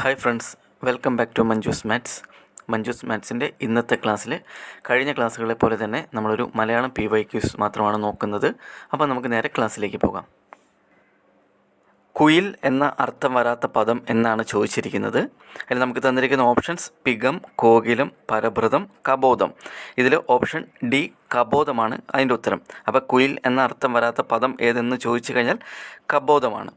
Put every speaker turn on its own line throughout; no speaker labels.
Hi friends welcome back to Manju's maths Manju's മാത്സിന്റെ ഇന്നത്തെ ക്ലാസ്സിൽ കഴിഞ്ഞ ക്ലാസ്സുകളെ പോലെ തന്നെ നമ്മളൊരു മലയാളം പി വൈ ക്യൂസ് മാത്രമാണ് നോക്കുന്നത്. അപ്പോൾ നമുക്ക് നേരെ ക്ലാസ്സിലേക്ക് പോകാം. കുയിൽ എന്ന അർത്ഥം വരാത്ത പദം എന്നാണ് ചോദിച്ചിരിക്കുന്നത്. അതിൽ നമുക്ക് തന്നിരിക്കുന്ന ഓപ്ഷൻസ് പിഗം കോകിലം പരഭൃതം കബോധം. ഇതിൽ ഓപ്ഷൻ ഡി കബോധമാണ് അതിന്റെ ഉത്തരം. അപ്പോൾ കുയിൽ എന്ന അർത്ഥം വരാത്ത പദം ഏതെന്ന് ചോദിച്ചു കഴിഞ്ഞാൽ കബോധമാണ്.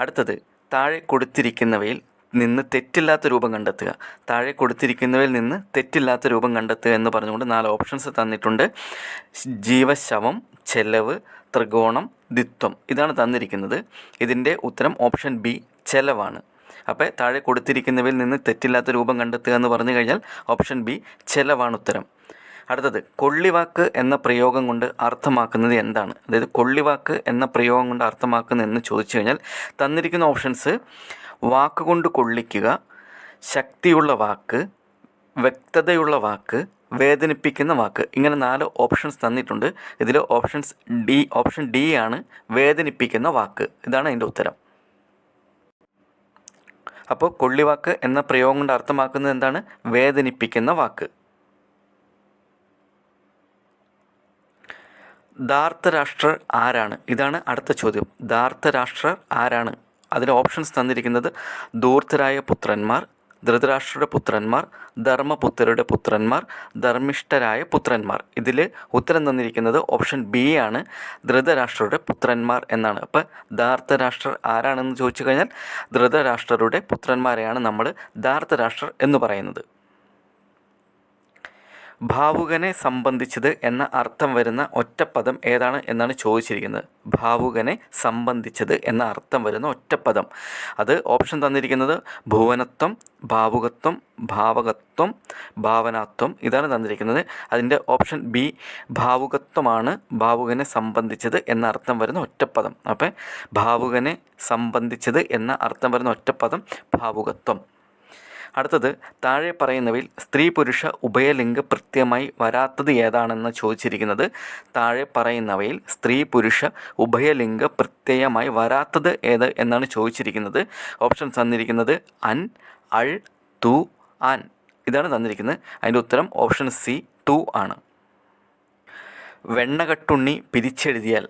അടുത്തത് താഴെ കൊടുത്തിരിക്കുന്നവയിൽ നിന്ന് തെറ്റില്ലാത്ത രൂപം കണ്ടെത്തുക. താഴെ കൊടുത്തിരിക്കുന്നവയിൽ നിന്ന് തെറ്റില്ലാത്ത രൂപം കണ്ടെത്തുക എന്ന് പറഞ്ഞുകൊണ്ട് നാല് ഓപ്ഷൻസ് തന്നിട്ടുണ്ട്. ജീവശവം ചെലവ് ത്രികോണം ദിത്വം ഇതാണ് തന്നിരിക്കുന്നത്. ഇതിന്റെ ഉത്തരം ഓപ്ഷൻ ബി ചെലവാണ്. അപ്പോൾ താഴെ കൊടുത്തിരിക്കുന്നവയിൽ നിന്ന് തെറ്റില്ലാത്ത രൂപം കണ്ടെത്തുക എന്ന് പറഞ്ഞു കഴിഞ്ഞാൽ ഓപ്ഷൻ ബി ചെലവാണ് ഉത്തരം. അടുത്തത് കൊള്ളിവാക്ക് എന്ന പ്രയോഗം കൊണ്ട് അർത്ഥമാക്കുന്നത് എന്താണ്? അതായത് കൊള്ളിവാക്ക് എന്ന പ്രയോഗം കൊണ്ട് അർത്ഥമാക്കുന്നത് എന്ന് ചോദിച്ചു കഴിഞ്ഞാൽ തന്നിരിക്കുന്ന ഓപ്ഷൻസ് വാക്കുകൊണ്ട് കൊള്ളിക്കുക ശക്തിയുള്ള വാക്ക് വ്യക്തതയുള്ള വാക്ക് വേദനിപ്പിക്കുന്ന വാക്ക് ഇങ്ങനെ നാല് ഓപ്ഷൻസ് തന്നിട്ടുണ്ട്. ഇതിൽ ഓപ്ഷൻസ് ഡി ഓപ്ഷൻ ഡി ആണ് വേദനിപ്പിക്കുന്ന വാക്ക്. ഇതാണ് അതിന്റെ ഉത്തരം. അപ്പോൾ കൊള്ളിവാക്ക് എന്ന പ്രയോഗം കൊണ്ട് അർത്ഥമാക്കുന്നത് എന്താണ്? വേദനിപ്പിക്കുന്ന വാക്ക്. ധാർത്തരാഷ്ട്രർ ആരാണ്? ഇതാണ് അടുത്ത ചോദ്യം. ധാർത്തരാഷ്ട്രർ ആരാണ്? അതിൽ ഓപ്ഷൻസ് തന്നിരിക്കുന്നത് ധൂർത്തരായ പുത്രന്മാർ ധൃതരാഷ്ട്രയുടെ പുത്രന്മാർ ധർമ്മപുത്രരുടെ പുത്രന്മാർ ധർമ്മിഷ്ഠരായ പുത്രന്മാർ. ഇതിൽ ഉത്തരം തന്നിരിക്കുന്നത് ഓപ്ഷൻ ബി ആണ്. ധൃതരാഷ്ട്രരുടെ പുത്രന്മാർ എന്നാണ്. അപ്പോൾ ധാർത്തരാഷ്ട്രർ ആരാണെന്ന് ചോദിച്ചു കഴിഞ്ഞാൽ ധൃതരാഷ്ട്രരുടെ പുത്രന്മാരെയാണ് നമ്മൾ ധാർത്തരാഷ്ട്രർ എന്ന് പറയുന്നത്. ഭാവുകനെ സംബന്ധിച്ചത് എന്ന അർത്ഥം വരുന്ന ഒറ്റപ്പദം ഏതാണ് എന്നാണ് ചോദിച്ചിരിക്കുന്നത്. ഭാവുകനെ സംബന്ധിച്ചത് എന്ന അർത്ഥം വരുന്ന ഒറ്റപ്പദം. അത് ഓപ്ഷൻ തന്നിരിക്കുന്നത് ഭുവനത്വം ഭാവുകത്വം ഭാവകത്വം ഭാവനാത്വം ഇതാണ് തന്നിരിക്കുന്നത്. അതിന്റെ ഓപ്ഷൻ ബി ഭാവുകത്വമാണ് ഭാവുകനെ സംബന്ധിച്ചത് എന്ന അർത്ഥം വരുന്ന ഒറ്റപ്പദം. അപ്പം ഭാവുകനെ സംബന്ധിച്ചത് എന്ന അർത്ഥം വരുന്ന ഒറ്റപ്പദം ഭാവുകത്വം. അടുത്തത് താഴെ പറയുന്നവയിൽ സ്ത്രീ പുരുഷ ഉഭയലിംഗ കൃത്യമായി വരാത്തത് ഏതാണെന്ന് ചോദിച്ചിരിക്കുന്നത്. താഴെ പറയുന്നവയിൽ സ്ത്രീ പുരുഷ ഉഭയലിംഗ പ്രത്യയമായി വരാത്തത് ഏത് എന്നാണ് ചോദിച്ചിരിക്കുന്നത്. ഓപ്ഷൻ തന്നിരിക്കുന്നത് അൻ അൾ തു ആൻ. ഇതാണ് തന്നിരിക്കുന്നത്. അതിന്റെ ഉത്തരം ഓപ്ഷൻ സി ടു ആണ്. വെണ്ണകട്ടുണ്ണി പിരിച്ചെഴുതിയാൽ.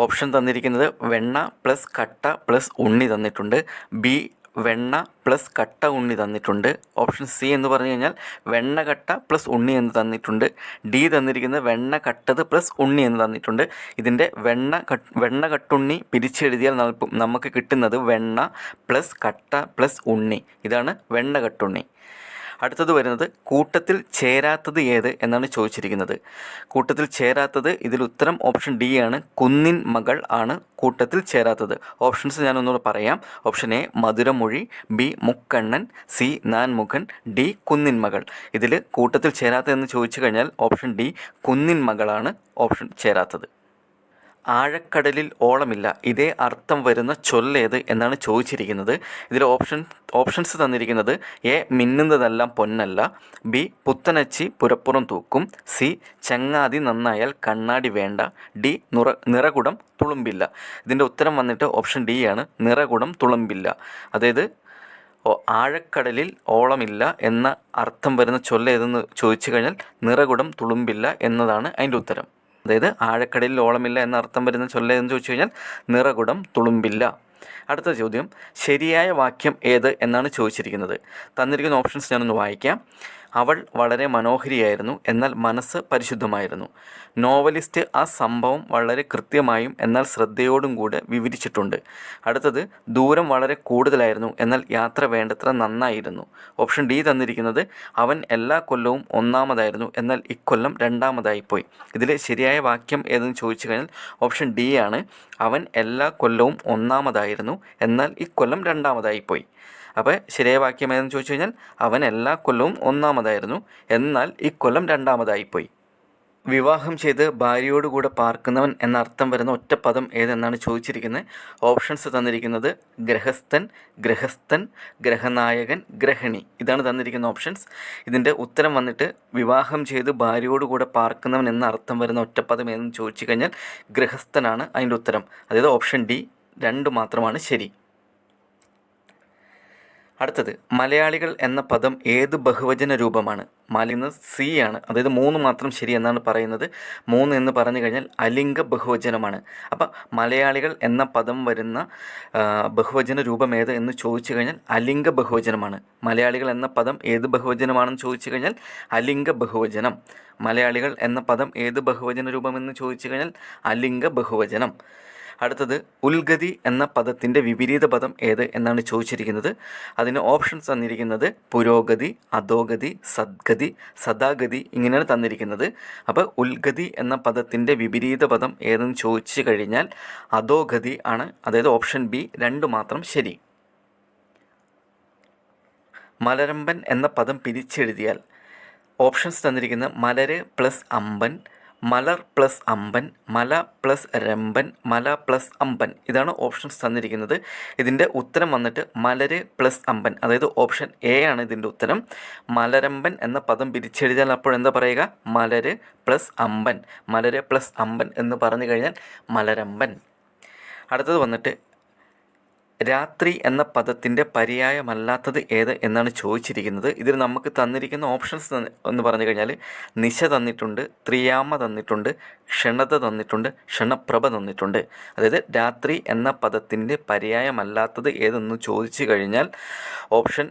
ഓപ്ഷൻ തന്നിരിക്കുന്നത് വെണ്ണ പ്ലസ് കട്ട പ്ലസ് ഉണ്ണി തന്നിട്ടുണ്ട്. ബി വെണ്ണ പ്ലസ് കട്ട ഉണ്ണി തന്നിട്ടുണ്ട്. ഓപ്ഷൻ സി എന്ന് പറഞ്ഞു കഴിഞ്ഞാൽ വെണ്ണ കട്ട പ്ലസ് ഉണ്ണി എന്ന് തന്നിട്ടുണ്ട്. ഡി തന്നിരിക്കുന്നത് വെണ്ണ കട്ടത് പ്ലസ് ഉണ്ണി എന്ന് തന്നിട്ടുണ്ട്. ഇതിന്റെ വെണ്ണ കട്ട് വെണ്ണ കട്ടുണ്ണി പിരിച്ചെഴുതിയാൽ നമുക്ക് കിട്ടുന്നത് വെണ്ണ പ്ലസ് കട്ട പ്ലസ് ഉണ്ണി. ഇതാണ് വെണ്ണ കട്ടുണ്ണി. അടുത്തത് വരുന്നത് കൂട്ടത്തിൽ ചേരാത്തത് ഏത് എന്നാണ് ചോദിച്ചിരിക്കുന്നത്. കൂട്ടത്തിൽ ചേരാത്തത് ഇതിൽ ഉത്തരം ഓപ്ഷൻ ഡി ആണ്. കുന്നിൻ മകൾ ആണ് കൂട്ടത്തിൽ ചേരാത്തത്. ഓപ്ഷൻസ് ഞാൻ ഞാനൊന്നുകൂടെ പറയാം. ഓപ്ഷൻ എ മധുരമൊഴി ബി മുക്കണ്ണൻ സി നാൻമുഖൻ ഡി കുന്നിൻ മകൾ. ഇതിൽ കൂട്ടത്തിൽ ചേരാത്തതെന്ന് ചോദിച്ചു കഴിഞ്ഞാൽ ഓപ്ഷൻ ഡി കുന്നിൻ മകളാണ് ഓപ്ഷൻ ചേരാത്തത്. ആഴക്കടലിൽ ഓളമില്ല. ഇതേ അർത്ഥം വരുന്ന ചൊല്ലേത് എന്നാണ് ചോദിച്ചിരിക്കുന്നത്. ഇതിൽ ഓപ്ഷൻ ഓപ്ഷൻസ് തന്നിരിക്കുന്നത് എ മിന്നുന്നതെല്ലാം പൊന്നല്ല ബി പുത്തനച്ചി പുരപ്പുറം തൂക്കും സി ചങ്ങാതി നന്നായാൽ കണ്ണാടി വേണ്ട ഡി നിറ നിറകുടം തുളുമ്പില്ല. ഇതിന്റെ ഉത്തരം വന്നിട്ട് ഓപ്ഷൻ ഡി ആണ് നിറകുടം തുളുമ്പില്ല. അതായത് ആഴക്കടലിൽ ഓളമില്ല എന്ന അർത്ഥം വരുന്ന ചൊല്ലേതെന്ന് ചോദിച്ചു കഴിഞ്ഞാൽ നിറകുടം തുളുമ്പില്ല എന്നതാണ് അതിന്റെ ഉത്തരം. അതായത് ആഴക്കടലിൽ ഓളമില്ല എന്ന അർത്ഥം വരുന്ന ചൊല്ലേതെന്ന് ചോദിച്ചു കഴിഞ്ഞാൽ നിറകുടം തുളുമ്പില്ല. അടുത്ത ചോദ്യം ശരിയായ വാക്യം ഏത് എന്നാണ് ചോദിച്ചിരിക്കുന്നത്. തന്നിരിക്കുന്ന ഓപ്ഷൻസ് ഞാനൊന്ന് വായിക്കാം. അവൾ വളരെ മനോഹരിയായിരുന്നു എന്നാൽ മനസ്സ് പരിശുദ്ധമായിരുന്നു. നോവലിസ്റ്റ് ആ സംഭവം വളരെ കൃത്യമായും എന്നാൽ ശ്രദ്ധയോടും കൂടെ വിവരിച്ചിട്ടുണ്ട്. അടുത്തത് ദൂരം വളരെ കൂടുതലായിരുന്നു എന്നാൽ യാത്ര വേണ്ടത്ര നന്നായിരുന്നു. ഓപ്ഷൻ ഡി തന്നിരിക്കുന്നത് അവൻ എല്ലാ കൊല്ലവും ഒന്നാമതായിരുന്നു എന്നാൽ ഇക്കൊല്ലം രണ്ടാമതായിപ്പോയി. ഇതിലെ ശരിയായ വാക്യം ഏതെന്ന് ചോദിച്ചു കഴിഞ്ഞാൽ ഓപ്ഷൻ ഡി ആണ് അവൻ എല്ലാ കൊല്ലവും ഒന്നാമതായിരുന്നു എന്നാൽ ഇക്കൊല്ലം രണ്ടാമതായിപ്പോയി. അപ്പോൾ ശരിയായ വാക്യം ഏതെന്ന് ചോദിച്ചു കഴിഞ്ഞാൽ അവൻ എല്ലാ കൊല്ലവും ഒന്നാമതായിരുന്നു. എന്നാൽ ഇക്കൊല്ലം രണ്ടാമതായിപ്പോയി. വിവാഹം ചെയ്ത് ഭാര്യയോടുകൂടെ പാർക്കുന്നവൻ എന്ന അർത്ഥം വരുന്ന പദം ഏതെന്നാണ് ചോദിച്ചിരിക്കുന്നത്? ഓപ്ഷൻസ് തന്നിരിക്കുന്നത് ഗ്രഹസ്ഥൻ ഗ്രഹസ്ഥൻ ഗ്രഹനായകൻ ഗ്രഹിണി. ഇതാണ് തന്നിരിക്കുന്ന ഓപ്ഷൻസ്. ഇതിന്റെ ഉത്തരം വന്നിട്ട് വിവാഹം ചെയ്ത് ഭാര്യയോടുകൂടെ പാർക്കുന്നവൻ എന്ന അർത്ഥം വരുന്ന ഒറ്റ പദം ഏതെന്ന് ചോദിച്ചു കഴിഞ്ഞാൽ ഗ്രഹസ്ഥനാണ് അതിന്റെ ഉത്തരം. അതായത് ഓപ്ഷൻ ഡി രണ്ട് മാത്രമാണ് ശരി. അടുത്തത് മലയാളികൾ എന്ന പദം ഏത് ബഹുവചന രൂപമാണ്? മലിന്ന് സി ആണ്. അതായത് മൂന്ന് മാത്രം ശരി എന്നാണ് പറയുന്നത്. മൂന്ന് എന്ന് പറഞ്ഞു കഴിഞ്ഞാൽ അലിംഗ ബഹുവചനമാണ്. അപ്പം മലയാളികൾ എന്ന പദം വരുന്ന ബഹുവചന രൂപം ഏത് എന്ന് ചോദിച്ചു കഴിഞ്ഞാൽ അലിംഗ ബഹുവചനമാണ്. മലയാളികൾ എന്ന പദം ഏത് ബഹുവചനമാണെന്ന് ചോദിച്ചു കഴിഞ്ഞാൽ അലിംഗ ബഹുവചനം. മലയാളികൾ എന്ന പദം ഏത് ബഹുവചന രൂപമെന്ന് ചോദിച്ചു കഴിഞ്ഞാൽ അലിംഗ ബഹുവചനം. അടുത്തത് ഉൽഗതി എന്ന പദത്തിന്റെ വിപരീത പദം ഏത് എന്നാണ് ചോദിച്ചിരിക്കുന്നത്. അതിന് ഓപ്ഷൻസ് തന്നിരിക്കുന്നത് പുരോഗതി അധോഗതി സദ്ഗതി സദാഗതി ഇങ്ങനെയാണ് തന്നിരിക്കുന്നത്. അപ്പോൾ ഉൽഗതി എന്ന പദത്തിന്റെ വിപരീത പദം ഏതെന്ന് ചോദിച്ചു കഴിഞ്ഞാൽ അധോഗതി ആണ്. അതായത് ഓപ്ഷൻ ബി രണ്ട് മാത്രം ശരി. മലരമ്പൻ എന്ന പദം പിരിച്ചെഴുതിയാൽ ഓപ്ഷൻസ് തന്നിരിക്കുന്ന മലര് പ്ലസ് അമ്പൻ മലർ പ്ലസ് അമ്പൻ മല പ്ലസ് രമ്പൻ മല പ്ലസ് അമ്പൻ ഇതാണ് ഓപ്ഷൻസ് തന്നിരിക്കുന്നത്. ഇതിന്റെ ഉത്തരം വന്നിട്ട് മലര് പ്ലസ് അമ്പൻ അതായത് ഓപ്ഷൻ എ ആണ് ഇതിന്റെ ഉത്തരം. മലരമ്പൻ എന്ന പദം പിരിച്ചെഴുതിയാൽ അപ്പോൾ എന്താ പറയുക? മലര് പ്ലസ് അമ്പൻ മലര് പ്ലസ് അമ്പൻ എന്ന് പറഞ്ഞു കഴിഞ്ഞാൽ മലരമ്പൻ. അടുത്തത് വന്നിട്ട് രാത്രി എന്ന പദത്തിന്റെ പര്യായമല്ലാത്തത് ഏത് എന്നാണ് ചോദിച്ചിരിക്കുന്നത്. ഇതിൽ നമുക്ക് തന്നിരിക്കുന്ന ഓപ്ഷൻസ് എന്ന് പറഞ്ഞു കഴിഞ്ഞാൽ നിശ തന്നിട്ടുണ്ട് ത്രിയാമ തന്നിട്ടുണ്ട് ക്ഷണത തന്നിട്ടുണ്ട് ക്ഷണപ്രഭ തന്നിട്ടുണ്ട്. അതായത് രാത്രി എന്ന പദത്തിന്റെ പര്യായമല്ലാത്തത് ഏതെന്ന് ചോദിച്ചു കഴിഞ്ഞാൽ ഓപ്ഷൻ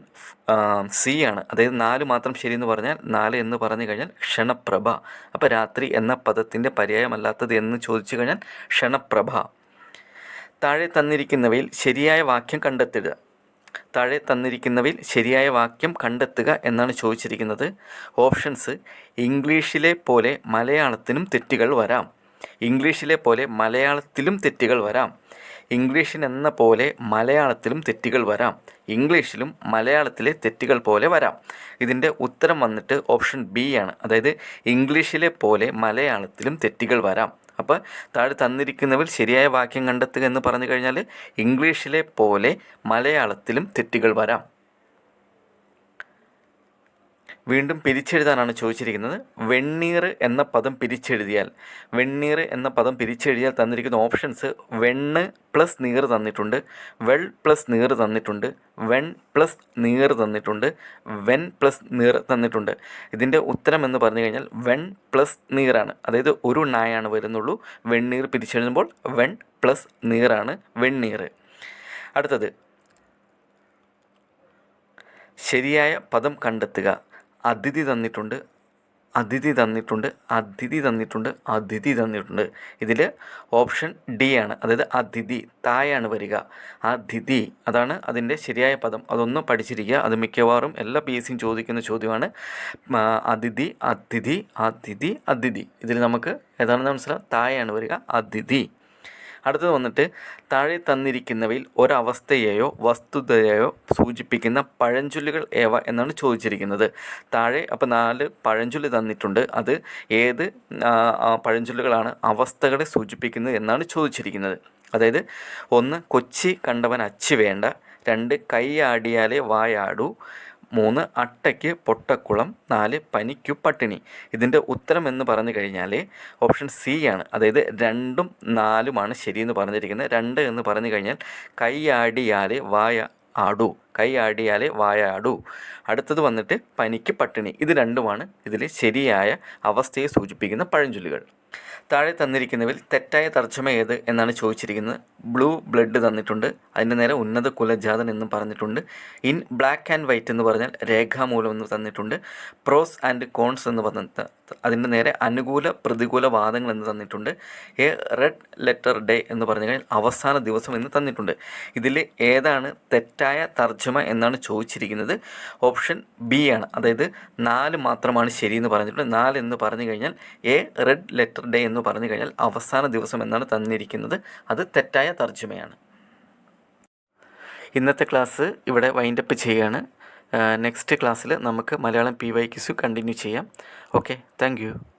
സി ആണ്. അതായത് നാല് മാത്രം ശരിയെന്ന് പറഞ്ഞാൽ നാല് എന്ന് പറഞ്ഞു കഴിഞ്ഞാൽ ക്ഷണപ്രഭ. അപ്പോൾ രാത്രി എന്ന പദത്തിന്റെ പര്യായമല്ലാത്തത് എന്ന് ചോദിച്ചു കഴിഞ്ഞാൽ ക്ഷണപ്രഭ. താഴെ തന്നിരിക്കുന്നവയിൽ ശരിയായ വാക്യം കണ്ടെത്തുക. താഴെ തന്നിരിക്കുന്നവയിൽ ശരിയായ വാക്യം കണ്ടെത്തുക എന്നാണ് ചോദിച്ചിരിക്കുന്നത്. ഓപ്ഷൻസ് ഇംഗ്ലീഷിലെ പോലെ മലയാളത്തിനും തെറ്റുകൾ വരാം. ഇംഗ്ലീഷിലെ പോലെ മലയാളത്തിലും തെറ്റുകൾ വരാം. ഇംഗ്ലീഷിനെന്ന പോലെ മലയാളത്തിലും തെറ്റുകൾ വരാം. ഇംഗ്ലീഷിലും മലയാളത്തിലെ തെറ്റുകൾ പോലെ വരാം. ഇതിന്റെ ഉത്തരം വന്നിട്ട് ഓപ്ഷൻ ബി ആണ്. അതായത് ഇംഗ്ലീഷിലെ പോലെ മലയാളത്തിലും തെറ്റുകൾ വരാം. അപ്പോൾ താഴെ തന്നിരിക്കുന്നവർ ശരിയായ വാക്യം കണ്ടെത്തുക എന്ന് പറഞ്ഞു കഴിഞ്ഞാൽ ഇംഗ്ലീഷിലെ പോലെ മലയാളത്തിലും തെറ്റുകൾ വരാം. വീണ്ടും പിരിച്ചെഴുതാനാണ് ചോദിച്ചിരിക്കുന്നത്. വെണ്ണീർ എന്ന പദം പിരിച്ചെഴുതിയാൽ. വെണ്ണീർ എന്ന പദം പിരിച്ചെഴുതിയാൽ തന്നിരിക്കുന്ന ഓപ്ഷൻസ് വെണ്ണ് പ്ലസ് നീർ തന്നിട്ടുണ്ട്. വെൾ പ്ലസ് നീർ തന്നിട്ടുണ്ട്. വെൺ പ്ലസ് നീർ തന്നിട്ടുണ്ട്. വെൻ പ്ലസ് നീർ തന്നിട്ടുണ്ട്. ഇതിന്റെ ഉത്തരം എന്ന് പറഞ്ഞു കഴിഞ്ഞാൽ വെൺ പ്ലസ് നീറാണ്. അതായത് ഒരു നായാണ് വരുന്നുള്ളൂ. വെണ്ണീർ പിരിച്ചെഴുതുമ്പോൾ വെൺ പ്ലസ് നീറാണ് വെണ്ണീർ. അടുത്തത്. ശരിയായ പദം കണ്ടെത്തുക. അതിഥി തന്നിട്ടുണ്ട് അതിഥി തന്നിട്ടുണ്ട് അതിഥി തന്നിട്ടുണ്ട് അതിഥി തന്നിട്ടുണ്ട്. ഇതിൽ ഓപ്ഷൻ ഡി ആണ്. അതായത് അതിഥി തായാണ് വരിക. അതിഥി അതാണ് അതിന്റെ ശരിയായ പദം. അതൊന്ന് പഠിച്ചിരിക്കുക. അത് മിക്കവാറും എല്ലാ പി എസ് സിയും ചോദിക്കുന്ന ചോദ്യമാണ്. അതിഥി അതിഥി അതിഥി അതിഥി. ഇതിൽ നമുക്ക് ഏതാണെന്ന് മനസ്സിലാവും? തായാണ് വരിക അതിഥി. അടുത്തത് വന്നിട്ട് താഴെ തന്നിരിക്കുന്നവയിൽ ഒരവസ്ഥയെയോ വസ്തുതയെയോ സൂചിപ്പിക്കുന്ന പഴഞ്ചൊല്ലുകൾ ഏവ എന്നാണ് ചോദിച്ചിരിക്കുന്നത്. താഴെ അപ്പോൾ നാല് പഴഞ്ചൊല്ലി തന്നിട്ടുണ്ട്. അത് ഏത് പഴഞ്ചൊല്ലുകളാണ് അവസ്ഥകളെ സൂചിപ്പിക്കുന്നത് എന്നാണ് ചോദിച്ചിരിക്കുന്നത്. അതായത് ഒന്ന് കൊച്ചി കണ്ടവൻ അച്ചി വേണ്ട. രണ്ട് കൈ ആടിയാലേ വായാടൂ. മൂന്ന് അട്ടയ്ക്ക് പൊട്ടക്കുളം നാല് പനിക്കു പട്ടിണി. ഇതിന്റെ ഉത്തരം എന്ന് പറഞ്ഞു കഴിഞ്ഞാൽ ഓപ്ഷൻ സി ആണ്. അതായത് രണ്ടും നാലുമാണ് ശരിയെന്ന് പറഞ്ഞിരിക്കുന്നത്. രണ്ട് എന്ന് പറഞ്ഞു കഴിഞ്ഞാൽ കൈ ആടിയാലേ വായ ആടൂ. കൈ ആടിയാലേ വായാടൂ. അടുത്തത് വന്നിട്ട് പനിക്ക് പട്ടിണി. ഇത് രണ്ടുമാണ് ഇതിൽ ശരിയായ അവസ്ഥയെ സൂചിപ്പിക്കുന്ന പഴഞ്ചൊല്ലുകൾ. താഴെ തന്നിരിക്കുന്നവരിൽ തെറ്റായ തർജമ ഏത് എന്നാണ് ചോദിച്ചിരിക്കുന്നത്. ബ്ലൂ ബ്ലഡ് തന്നിട്ടുണ്ട്. അതിന്റെ നേരെ ഉന്നത കുലജാതൻ എന്നും പറഞ്ഞിട്ടുണ്ട്. ഇൻ ബ്ലാക്ക് ആൻഡ് വൈറ്റ് എന്ന് പറഞ്ഞാൽ രേഖാമൂലം എന്ന് തന്നിട്ടുണ്ട്. പ്രോസ് ആൻഡ് കോൺസ് എന്ന് പറഞ്ഞ അതിന്റെ നേരെ അനുകൂല പ്രതികൂല വാദങ്ങൾ എന്ന് തന്നിട്ടുണ്ട്. എ റെഡ് ലെറ്റർ ഡേ എന്ന് പറഞ്ഞു കഴിഞ്ഞാൽ അവസാന ദിവസം എന്ന് തന്നിട്ടുണ്ട്. ഇതിൽ ഏതാണ് തെറ്റായ തർജമ എന്നാണ് ചോദിച്ചിരിക്കുന്നത്. ഓപ്ഷൻ ബി ആണ്. അതായത് നാല് മാത്രമാണ് ശരിയെന്ന് പറഞ്ഞിട്ടുണ്ട് നാല് എന്ന് പറഞ്ഞു കഴിഞ്ഞാൽ എ റെഡ് ലെറ്റർ ഡേ എന്ന് പറഞ്ഞു കഴിഞ്ഞാൽ അവസാന ദിവസം എന്നാണ് തന്നിരിക്കുന്നത്. അത് തെറ്റായ തർജമയാണ്. ഇന്നത്തെ ക്ലാസ് ഇവിടെ വൈൻഡപ്പ് ചെയ്യുകയാണ് നെക്സ്റ്റ് ക്ലാസ്സിൽ നമുക്ക് Malayalam P Y Qs continue ചെയ്യാം. Okay thank